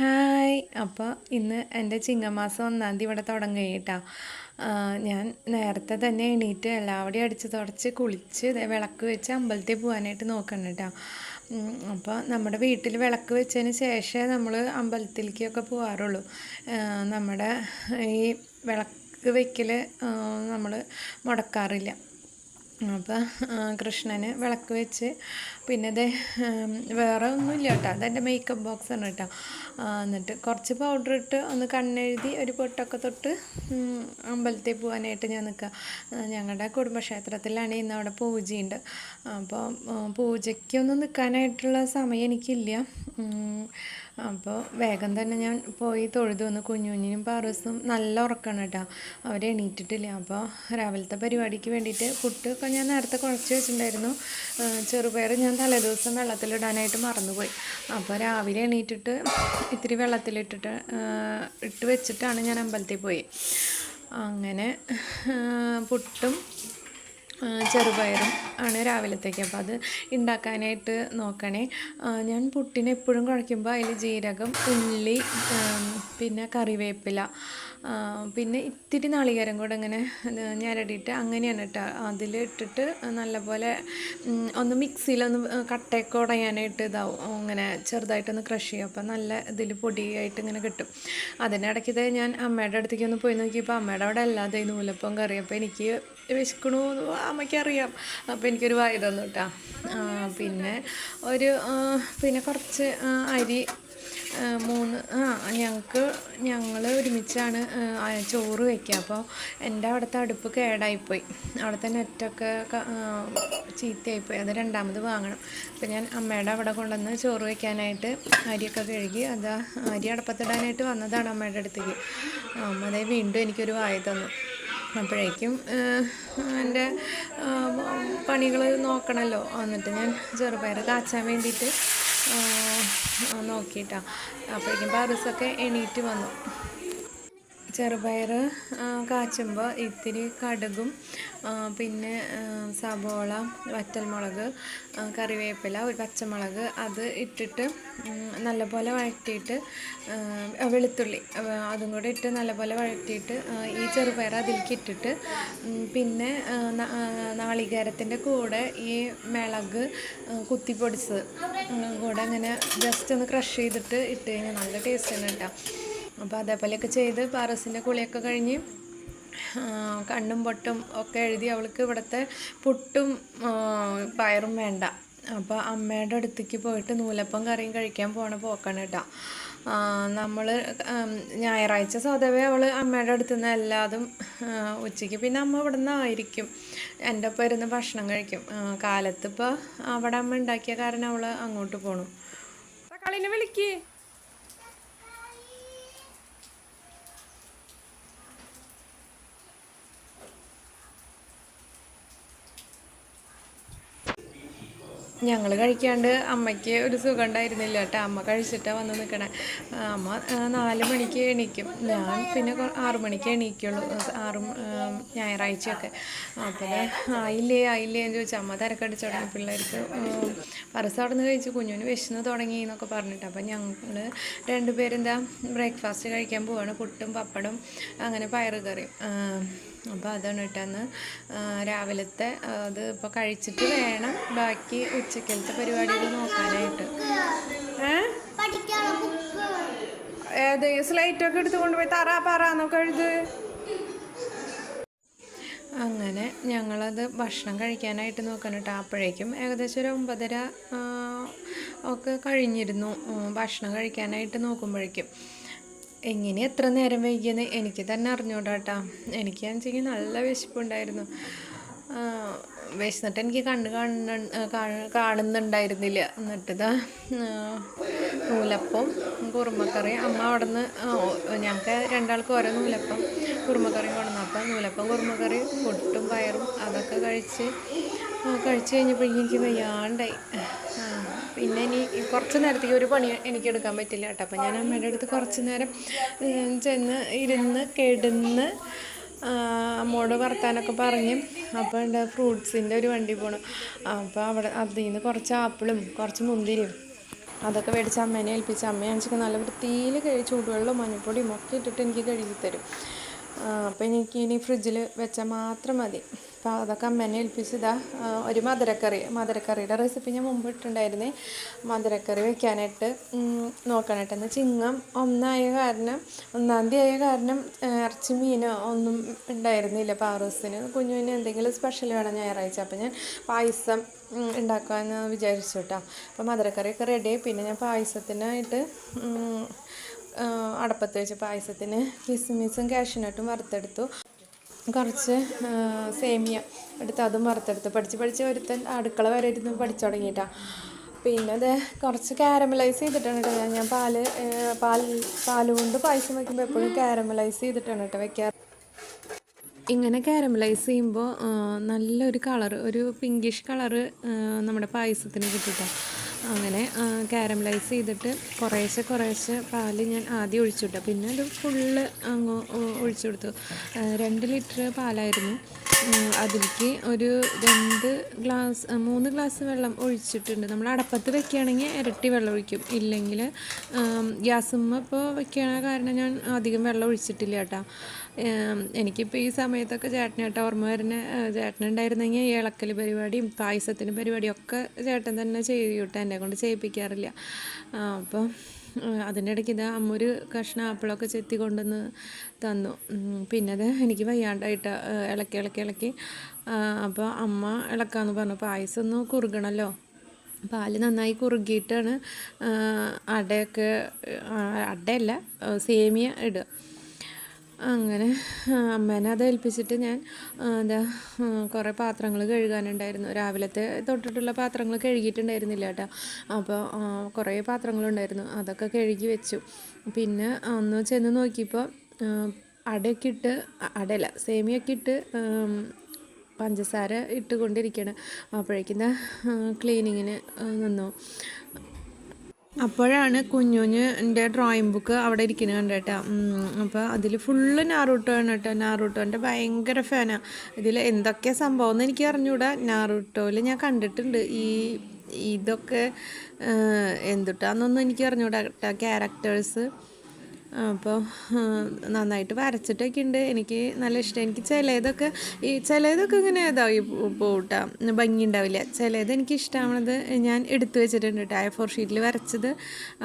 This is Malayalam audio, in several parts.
ഹായ്. അപ്പോൾ ഇന്ന് എന്റെ ചിങ്ങമാസം ഒന്നാം തീയതി ഇവിടെ തുടങ്ങുകയിട്ടാ ഞാൻ നേരത്തെ തന്നെ എണീറ്റ് എല്ലാവടെയും അടിച്ച് തുടച്ച് കുളിച്ച് വിളക്ക് വെച്ച് അമ്പലത്തിൽ പോകാനായിട്ട് നോക്കണം കേട്ടോ അപ്പോൾ നമ്മുടെ വീട്ടിൽ വിളക്ക് വെച്ചതിന് ശേഷമേ നമ്മൾ അമ്പലത്തിലേക്കൊക്കെ പോകാറുള്ളൂ നമ്മുടെ ഈ വിളക്ക് വയ്ക്കൽ നമ്മൾ മുടക്കാറില്ല. അപ്പോൾ കൃഷ്ണന് വിളക്ക് വെച്ച്. പിന്നെ ഇത് വേറെ ഒന്നുമില്ല കേട്ടോ. അതെന്റെ മേക്കപ്പ് ബോക്സ് ആണ് കേട്ടോ. എന്നിട്ട് കുറച്ച് പൗഡർ ഇട്ട് ഒന്ന് കണ്ണെഴുതി ഒരു പൊട്ടൊക്കെ തൊട്ട് അമ്പലത്തിൽ പോകാനായിട്ട് ഞാൻ നിൽക്കുക ഞങ്ങളുടെ കുടുംബക്ഷേത്രത്തിലാണ് ഇന്ന് അവിടെ പൂജയുണ്ട്. അപ്പോൾ പൂജയ്ക്കൊന്നും നിൽക്കാനായിട്ടുള്ള സമയം എനിക്കില്ല. അപ്പോൾ വേഗം തന്നെ ഞാൻ പോയി തൊഴുതു വന്ന് കുഞ്ഞുഞ്ഞിനും പാറസും നല്ല ഉറക്കമാണ് കേട്ടോ. അവർ എണീറ്റിട്ടില്ല. അപ്പോൾ രാവിലത്തെ പരിപാടിക്ക് വേണ്ടിയിട്ട് പുട്ടൊക്കെ ഞാൻ നേരത്തെ കുഴച്ച് വെച്ചിട്ടുണ്ടായിരുന്നു. ചെറുപയർ ഞാൻ തലേദിവസം വെള്ളത്തിലിടാനായിട്ട് മറന്നുപോയി. അപ്പോൾ രാവിലെ എണീറ്റിട്ട് ഇത്തിരി വെള്ളത്തിലിട്ടിട്ട് ഇട്ട് വെച്ചിട്ടാണ് ഞാൻ അമ്പലത്തിൽ പോയി. അങ്ങനെ പുട്ടും ചെറുപയറും ആണ് രാവിലത്തേക്ക്. അപ്പോൾ അത് ഉണ്ടാക്കാനായിട്ട് നോക്കണേ. ഞാൻ പുട്ടിനെ എപ്പോഴും കുഴയ്ക്കുമ്പോൾ അതിൽ ജീരകം ഉള്ളി പിന്നെ കറിവേപ്പില പിന്നെ ഇത്തിരി നാളികേരം കൂടെ ഇങ്ങനെ ഇത് ഞരടിയിട്ട് അങ്ങനെയാണ് കേട്ടോ അതിൽ ഇട്ടിട്ട് നല്ലപോലെ ഒന്ന് മിക്സിയിലൊന്ന് കട്ടയൊക്കെ ഉടയാനായിട്ട് ഇതാവും. അങ്ങനെ ചെറുതായിട്ടൊന്ന് ക്രഷ് ചെയ്യും. അപ്പോൾ നല്ല ഇതിൽ പൊടിയായിട്ട് ഇങ്ങനെ കിട്ടും. അതിനിടയ്ക്ക് ഇത് ഞാൻ അമ്മയുടെ അടുത്തേക്ക് ഒന്ന് പോയി നോക്കിയപ്പോൾ അമ്മയുടെ അവിടെ അല്ലാതെ നൂലപ്പം കറി. അപ്പോൾ എനിക്ക് വിശക്കണു അമ്മയ്ക്കറിയാം. അപ്പോൾ എനിക്കൊരു വായ തന്നു കേട്ടോ പിന്നെ ഒരു പിന്നെ കുറച്ച് അരി മൂന്ന് ആ ഞങ്ങൾക്ക് ഞങ്ങൾ ഒരുമിച്ചാണ് ചോറ് വയ്ക്കുക അപ്പോൾ എന്റെ അവിടുത്തെ അടുപ്പ് കേടായിപ്പോയി. അവിടുത്തെ നെറ്റൊക്കെ ചീത്തയായിപ്പോയി. അത് രണ്ടാമത് വാങ്ങണം. അപ്പോൾ ഞാൻ അമ്മയുടെ അവിടെ കൊണ്ടുവന്ന് ചോറ് വയ്ക്കാനായിട്ട് അരിയൊക്കെ കഴുകി അത് അരി അടപ്പത്തിടാനായിട്ട് വന്നതാണ് അമ്മയുടെ അടുത്തേക്ക്. അമ്മ അതായത് വീണ്ടും എനിക്കൊരു വായ തന്നു. അപ്പോഴേക്കും എന്റെ പണികൾ നോക്കണമല്ലോ എന്നിട്ട് ഞാൻ ചെറുപയർ കാച്ചാൻ വേണ്ടിയിട്ട് നോക്കിയിട്ടാണ് അപ്പോഴേക്കും പാറൂസൊക്കെ എണീറ്റ് വന്നു. ചെറുപയർ കാച്ചുമ്പോൾ ഇത്തിരി കടുകും പിന്നെ സബോള വറ്റൽമുളക് കറിവേപ്പില ഒരു പച്ചമുളക് അത് ഇട്ടിട്ട് നല്ലപോലെ വഴറ്റിയിട്ട് വെളുത്തുള്ളി അതും കൂടെ ഇട്ട് നല്ലപോലെ വഴറ്റിയിട്ട് ഈ ചെറുപയർ അതിലേക്ക് ഇട്ടിട്ട് പിന്നെ നാളികേരത്തിന്റെ കൂടെ ഈ മിളക് കുത്തിപ്പൊടിച്ചത് കൂടെ അങ്ങനെ ജസ്റ്റ് ഒന്ന് ക്രഷ് ചെയ്തിട്ട് ഇട്ട് കഴിഞ്ഞാൽ നല്ല ടേസ്റ്റ് തന്നെ കേട്ടോ അപ്പോൾ അതേപോലെയൊക്കെ ചെയ്ത് പാറസിന്റെ കുളിയൊക്കെ കഴിഞ്ഞ് കണ്ണും പൊട്ടും ഒക്കെ എഴുതി അവൾക്ക് ഇവിടുത്തെ പുട്ടും പയറും വേണ്ട. അപ്പോൾ അമ്മയുടെ അടുത്തേക്ക് പോയിട്ട് നൂലപ്പം കറിയും കഴിക്കാൻ പോണ പോക്കാണ് കേട്ടോ. നമ്മൾ ഞായറാഴ്ച സ്വതവേ അവൾ അമ്മയുടെ അടുത്ത് നിന്ന് എല്ലാതും ഉച്ചയ്ക്ക് പിന്നെ അമ്മ ഇവിടെ നിന്നായിരിക്കും എന്റെ ഒപ്പം ഇരുന്ന് ഭക്ഷണം കഴിക്കും. കാലത്തിപ്പോൾ അവിടെ അമ്മ ഉണ്ടാക്കിയ കാരണം അവൾ അങ്ങോട്ട് പോണു. വിളിക്ക്. ഞങ്ങൾ കഴിക്കാണ്ട് അമ്മയ്ക്ക് ഒരു സുഖം ഉണ്ടായിരുന്നില്ല കേട്ടോ. അമ്മ കഴിച്ചിട്ടാണ് വന്ന് നിൽക്കണേ അമ്മ നാല് മണിക്ക് എണീക്കും. ഞാൻ പിന്നെ ആറ് മണിക്ക് എണീക്കുള്ളൂ. ആറും ഞായറാഴ്ചയൊക്കെ. അപ്പോൾ ആയില്ലേ ആയില്ലേ എന്ന് ചോദിച്ചാൽ അമ്മ തിരക്കടിച്ചു തുടങ്ങി പിള്ളേർക്ക് പറസ് അവിടെ നിന്ന് കഴിച്ച് കുഞ്ഞുവിന് വിശന്ന് തുടങ്ങി എന്നൊക്കെ പറഞ്ഞിട്ട്. അപ്പോൾ ഞങ്ങൾ രണ്ടുപേരെന്താ ബ്രേക്ക്ഫാസ്റ്റ് കഴിക്കാൻ പോവാണ്. പുട്ടും പപ്പടും അങ്ങനെ പയറ് കറിയും അപ്പോൾ അതാണ് കേട്ടന്ന് രാവിലത്തെ അത് ഇപ്പോൾ കഴിച്ചിട്ട് വേണം ബാക്കി ഉച്ചക്കലത്തെ പരിപാടികൾ നോക്കാനായിട്ട്. ഏ? സ്ലൈറ്റ് ഒക്കെ എടുത്ത് കൊണ്ടുപോയി തറ പറ എന്നൊക്കെ എഴുത് അങ്ങനെ ഞങ്ങളത് ഭക്ഷണം കഴിക്കാനായിട്ട് നോക്കണം കേട്ടോ. അപ്പോഴേക്കും ഏകദേശം ഒരു ഒമ്പതര ഒക്കെ കഴിഞ്ഞിരുന്നു. ഭക്ഷണം കഴിക്കാനായിട്ട് നോക്കുമ്പോഴേക്കും. എങ്ങനെ എത്ര നേരം വൈകിയെന്ന് എനിക്ക് തന്നെ അറിഞ്ഞുകൂടാട്ടാ. എനിക്ക് എനിക്കാണെന്നുവെച്ചെങ്കിൽ നല്ല വിശപ്പുണ്ടായിരുന്നു. വിശന്നിട്ട് എനിക്ക് കണ്ണ് കാണുന്ന കാണുന്നുണ്ടായിരുന്നില്ല. എന്നിട്ട് ഇതാ നൂലപ്പം കുറുമക്കറി. അമ്മ അവിടെ നിന്ന് ഞങ്ങൾക്ക് രണ്ടാൾക്കും ഓരോ നൂലപ്പം കുറുമക്കറിയും കൊണ്ടുവന്നു. അപ്പം നൂലപ്പം കുറുമക്കറി പൊട്ടും പയറും അതൊക്കെ കഴിച്ച് കഴിച്ച് കഴിഞ്ഞപ്പോഴേക്കും എനിക്ക് വയ്യാണ്ടായി. പിന്നെ ഇനി കുറച്ച് നേരത്തേക്ക് ഒരു പണി എനിക്ക് എടുക്കാൻ പറ്റില്ല കേട്ടോ. അപ്പം ഞാൻ അമ്മയുടെ അടുത്ത് കുറച്ച് നേരം ചെന്ന് ഇരുന്ന് കിടന്ന് അമ്മോട് വർത്താനൊക്കെ പറഞ്ഞ് അപ്പോൾ ഉണ്ട് ഫ്രൂട്ട്സിന്റെ ഒരു വണ്ടി പോകണം അപ്പോൾ അവിടെ അതിൽ നിന്ന് കുറച്ച് ആപ്പിളും കുറച്ച് മുന്തിരിയും അതൊക്കെ മേടിച്ച് അമ്മേനെ ഏൽപ്പിച്ച്. അമ്മയാണെന്ന് നല്ല വൃത്തിയിൽ കഴി ചൂടുവെള്ളം മഞ്ഞൾപ്പൊടിയും ഒക്കെ ഇട്ടിട്ട് എനിക്ക് കഴുകി തരും. അപ്പോൾ എനിക്ക് ഇനി ഫ്രിഡ്ജിൽ വെച്ചാൽ മാത്രം മതി. അപ്പോൾ അതൊക്കെ അമ്മേനെ ഏൽപ്പിച്ചതാ ഒരു മധുരക്കറി മധുരക്കറിയുടെ റെസിപ്പി ഞാൻ മുമ്പ് ഇട്ടുണ്ടായിരുന്നേ മധുരക്കറി വെക്കാനായിട്ട് നോക്കാനായിട്ട് എന്നാൽ ചിങ്ങം ഒന്നായ കാരണം ഒന്നാം തീയതി ആയ കാരണം ഇറച്ചി മീനോ ഒന്നും ഉണ്ടായിരുന്നില്ല. പാറൂസിന് കുഞ്ഞുവിന് എന്തെങ്കിലും സ്പെഷ്യൽ വേണം ഞായറാഴ്ച. അപ്പോൾ ഞാൻ പായസം ഉണ്ടാക്കാമെന്ന് വിചാരിച്ചു കേട്ടോ. അപ്പോൾ മധുരക്കറിയൊക്കെ റെഡി പിന്നെ ഞാൻ പായസത്തിനായിട്ട് അടപ്പത്ത് വെച്ച് പായസത്തിന് കിസ്മിസും കാഷ്യൂനട്ടും വറുത്തെടുത്തു. കുറച്ച് സേമിയ എടുത്ത് അതും വറുത്തെടുത്ത്. പഠിച്ച് പഠിച്ച് ഒരുത്തൻ അടുക്കള വരെ ഇരുന്ന് പഠിച്ചു തുടങ്ങിയിട്ടാണ് പിന്നെ അത് കുറച്ച് കാരമലൈസ് ചെയ്തിട്ടാണ് കേട്ടോ ഞാൻ. പാൽ പാൽ പാൽ കൊണ്ട് പായസം വയ്ക്കുമ്പോൾ എപ്പോഴും കാരമലൈസ് ചെയ്തിട്ടാണ് കേട്ടോ വെക്കാറ്. ഇങ്ങനെ കാരമലൈസ് ചെയ്യുമ്പോൾ നല്ലൊരു കളർ ഒരു പിങ്കിഷ് കളറ് നമ്മുടെ പായസത്തിന് കിട്ടിയിട്ടാണ് അങ്ങനെ കാരമലൈസ് ചെയ്തിട്ട് കുറേശ്ശെ കുറേശ്ശെ പാൽ ഞാൻ ആദ്യം ഒഴിച്ചു പിന്നെ അത് ഫുള്ള് അങ്ങ് ഒഴിച്ചു കൊടുത്തു. രണ്ട് ലിറ്റർ പാലായിരുന്നു. അതിലേക്ക് ഒരു രണ്ട് ഗ്ലാസ് മൂന്ന് ഗ്ലാസ് വെള്ളം ഒഴിച്ചിട്ടുണ്ട്. നമ്മൾ അടപ്പത്ത് വെക്കുകയാണെങ്കിൽ ഇരട്ടി വെള്ളം ഒഴിക്കും. ഇല്ലെങ്കിൽ ഗ്യാസുമ്മ ഇപ്പോൾ വെക്കണ കാരണം ഞാൻ അധികം വെള്ളം ഒഴിച്ചിട്ടില്ല കേട്ടോ. എനിക്കിപ്പോൾ ഈ സമയത്തൊക്കെ ചേട്ടനായിട്ട് ഓർമ്മ വരുന്ന ചേട്ടനുണ്ടായിരുന്നെങ്കിൽ ഇളക്കൽ പരിപാടിയും പായസത്തിന്റെ പരിപാടിയും ഒക്കെ ചേട്ടൻ തന്നെ ചെയ്യൂട്ടോ. എന്നെ കൊണ്ട് ചെയ്യിപ്പിക്കാറില്ല. അപ്പോൾ അതിന്റെ ഇടയ്ക്ക് ഇത് അമ്മ ഒരു കഷ്ണം ആപ്പിളൊക്കെ ചെത്തി കൊണ്ടുവന്ന് തന്നു. പിന്നെ അത് എനിക്ക് വയ്യാണ്ടായിട്ട് ഇളക്കി ഇളക്കി ഇളക്കി. അപ്പോൾ അമ്മ ഇളക്കാമെന്ന് പറഞ്ഞു. പായസം ഒന്ന് കുറുകണമല്ലോ പാൽ നന്നായി കുറുകിയിട്ടാണ് അടയൊക്കെ അടയല്ല സേമിയ ഇടുക. അങ്ങനെ അമ്മേനെ അത് ഏൽപ്പിച്ചിട്ട് ഞാൻ എന്താ കുറേ പാത്രങ്ങൾ കഴുകാനുണ്ടായിരുന്നു. രാവിലത്തെ തൊട്ടിട്ടുള്ള പാത്രങ്ങൾ കഴുകിയിട്ടുണ്ടായിരുന്നില്ല കേട്ടോ. അപ്പോൾ കുറേ പാത്രങ്ങളുണ്ടായിരുന്നു. അതൊക്കെ കഴുകി വെച്ചു. പിന്നെ ഒന്ന് ചെന്ന് നോക്കിയപ്പോൾ അടയൊക്കെ ഇട്ട് അടയല്ല സേമിയൊക്കെ ഇട്ട് പഞ്ചസാര ഇട്ടുകൊണ്ടിരിക്കണം. അപ്പോഴേക്കും ക്ലീനിങ്ങിന് നിന്നു. അപ്പോഴാണ് കുഞ്ഞുഞ്ഞിന്റെ ഡ്രോയിങ് ബുക്ക് അവിടെ ഇരിക്കുന്നത് കണ്ടേട്ടാ. അപ്പോൾ അതിൽ ഫുള്ള് നാറൂട്ടോ ആണ് കേട്ടോ. നാറൂട്ടോന്റെ ഭയങ്കര ഫാനാണ് ഇതിൽ എന്തൊക്കെ സംഭവം എന്ന് എനിക്ക് അറിഞ്ഞൂടാ. നാറൂട്ടോയിൽ ഞാൻ കണ്ടിട്ടുണ്ട്. ഈ ഇതൊക്കെ എന്തുട്ടാന്നൊന്നും എനിക്ക് അറിഞ്ഞൂടാ കേരക്ടേഴ്സ് അപ്പോൾ നന്നായിട്ട് വരച്ചിട്ടൊക്കെ ഉണ്ട് എനിക്ക് നല്ല ഇഷ്ടം. എനിക്ക് ചിലതൊക്കെ ഈ ചിലതൊക്കെ ഇങ്ങനെ ഇതായി പോട്ടാ ഭംഗി ഉണ്ടാവില്ല. ചിലത് എനിക്ക് ഇഷ്ടമാണത് ഞാൻ എടുത്തു വെച്ചിട്ടുണ്ട് കേട്ടോ. ഫോർ ഷീറ്റിൽ വരച്ചത്.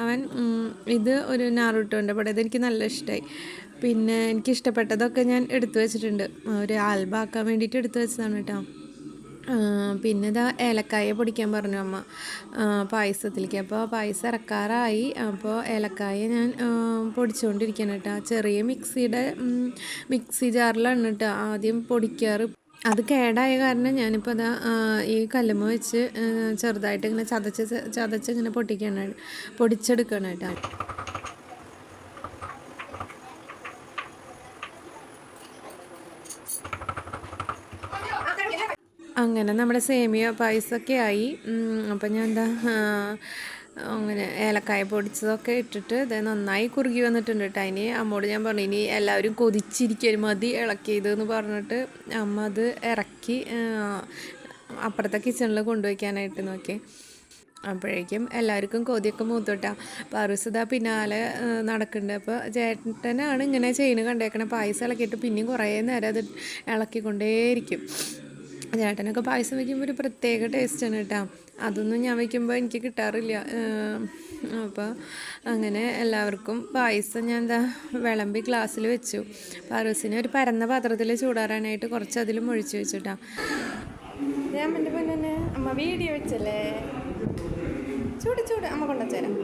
അവൻ ഇത് ഒരു നാറൂട്ടോന്റെ പടം. ഇതെനിക്ക് നല്ല ഇഷ്ടമായി. പിന്നെ എനിക്ക് ഇഷ്ടപ്പെട്ടതൊക്കെ ഞാൻ എടുത്തു വെച്ചിട്ടുണ്ട്. ഒരു ആൽബം ആക്കാൻ വേണ്ടിയിട്ട് എടുത്തു വെച്ചതാണ് കേട്ടോ. പിന്നെ ഇതാ ഏലക്കായ പൊടിക്കാൻ പറഞ്ഞു അമ്മ. പായസത്തിലേക്ക്. അപ്പോൾ പായസം ഇറക്കാറായി. അപ്പോൾ ഏലക്കായ ഞാൻ പൊടിച്ചുകൊണ്ടിരിക്കണം കേട്ടോ. ചെറിയ മിക്സിയുടെ മിക്സി ജാറിലാണ് കേട്ടോ ആദ്യം പൊടിക്കാറ്. അത് കേടായ കാരണം ഞാനിപ്പോൾ അതാ ഈ കല്ലുമ്മ വെച്ച് ചെറുതായിട്ട് ഇങ്ങനെ ചതച്ച് ചതച്ച് ഇങ്ങനെ പൊട്ടിക്കണം പൊടിച്ചെടുക്കണം കേട്ടോ. അങ്ങനെ നമ്മുടെ സേമിയ പായസമൊക്കെ ആയി. അപ്പം ഞാൻ എന്താ അങ്ങനെ ഏലക്കായ പൊടിച്ചതൊക്കെ ഇട്ടിട്ട് ഇത് നന്നായി കുറുകി വന്നിട്ടുണ്ട് കേട്ടോ അതിന് അമ്മോട് ഞാൻ പറഞ്ഞു ഇനി എല്ലാവരും കൊതിച്ചിരിക്കും മതി ഇളക്കിയത് എന്ന് പറഞ്ഞിട്ട് അമ്മ അത് ഇറക്കി അപ്പുറത്തെ കിച്ചണിൽ കൊണ്ടുവയ്ക്കാനായിട്ട് നോക്കി. അപ്പോഴേക്കും എല്ലാവർക്കും കൊതിയൊക്കെ മൂത്തോട്ടാ പറുസത പിന്നാലെ നടക്കുന്നുണ്ട്. അപ്പോൾ ചേട്ടനാണ് ഇങ്ങനെ ചെയ്യുന്നത് കണ്ടേക്കണേ. പായസം ഇളക്കിയിട്ട് പിന്നെയും കുറേ നേരം അത് ഇളക്കിക്കൊണ്ടേയിരിക്കും. ചേട്ടനൊക്കെ പായസം വയ്ക്കുമ്പോൾ ഒരു പ്രത്യേക ടേസ്റ്റാണ് കേട്ടോ അതൊന്നും ഞാൻ വയ്ക്കുമ്പോൾ എനിക്ക് കിട്ടാറില്ല. അപ്പോൾ അങ്ങനെ എല്ലാവർക്കും പായസം ഞാൻ എന്താ വിളമ്പി ഗ്ലാസ്സിൽ വെച്ചു. പാറൂസിനെ ഒരു പരന്ന പാത്രത്തിൽ ചൂടാറാനായിട്ട് കുറച്ച് അതിലും ഒഴിച്ചു വെച്ചിട്ടാ. ഞാൻ എന്റെ പൊന്നെ അമ്മ വീഡിയോ വെച്ചല്ലേ? ചൂട് ചൂട്. അമ്മ കൊണ്ടുവച്ചേരാം.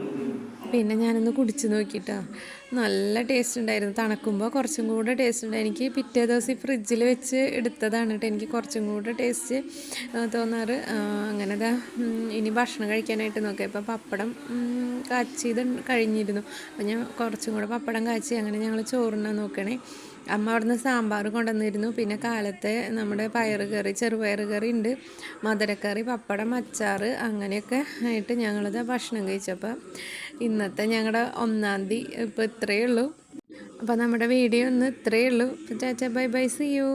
പിന്നെ ഞാനൊന്ന് കുടിച്ചു നോക്കിയിട്ടോ നല്ല ടേസ്റ്റ് ഉണ്ടായിരുന്നു. തണുക്കുമ്പോൾ കുറച്ചും കൂടെ ടേസ്റ്റ് ഉണ്ട്. എനിക്ക് പിറ്റേ ദിവസം ഫ്രിഡ്ജിൽ വെച്ച് എടുത്തതാണ് കേട്ടോ. എനിക്ക് കുറച്ചും കൂടെ ടേസ്റ്റ് തോന്നാറ്. അങ്ങനെ ദാ ഇനി ഭക്ഷണം കഴിക്കാനായിട്ട് നോക്കാം. ഇപ്പോൾ പപ്പടം കാച്ചിയത് കഴിഞ്ഞിരുന്നു. അപ്പോൾ ഞാൻ കുറച്ചും കൂടെ പപ്പടം കാച്ചി അങ്ങനെ ഞങ്ങൾ ചോറിനാണ് നോക്കണേ. അമ്മ അവിടുന്ന് സാമ്പാർ കൊണ്ടുവന്നിരുന്നു. പിന്നെ കാലത്തെ നമ്മുടെ പയർ കറി ചെറുപയർ കറി ഉണ്ട്. മധുരക്കറി പപ്പടം അച്ചാർ അങ്ങനെയൊക്കെ ആയിട്ട് ഞങ്ങളത് ഭക്ഷണം കഴിച്ചപ്പോൾ ഇന്നത്തെ ഞങ്ങളുടെ ഒന്നാം തീയതി ഇപ്പോൾ ഇത്രയേ ഉള്ളൂ. അപ്പോൾ നമ്മുടെ വീഡിയോ ഒന്ന് ഇത്രയേ ഉള്ളൂ. ചാച്ച ബൈ ബൈ സി യു